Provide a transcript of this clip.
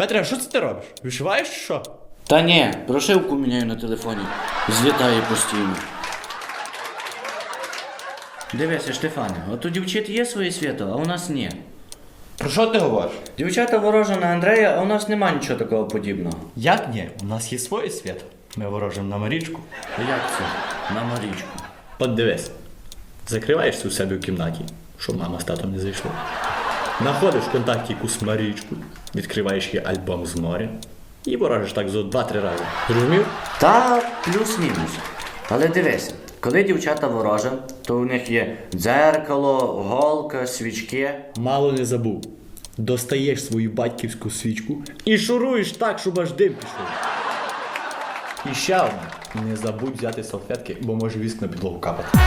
Петре, а що це ти робиш? Вишиваєш чи що? Та ні, прошивку міняю на телефоні. Злітає постійно. Дивися, Штефане, от у дівчат є своє свято, а у нас ні. Про що ти говориш? Дівчата ворожа на Андрея, а у нас нема нічого такого подібного. Як ні? У нас є своє свято. Ми ворожимо на Марічку. Як це? На Марічку. От дивись. Закриваєшся у себе в кімнаті, щоб мама з татом не зайшли. Находиш в контакті якусь Марічку, відкриваєш її альбом з моря і ворожиш так зо два-три рази. Зрозумів? Та плюс-мінус. Але дивися, коли дівчата ворожа, то у них є дзеркало, голка, свічки. Мало не забув. Достаєш свою батьківську свічку і шуруєш так, щоб аж дим пішов. І ще одне. Не забудь взяти салфетки, бо може віск на підлогу капати.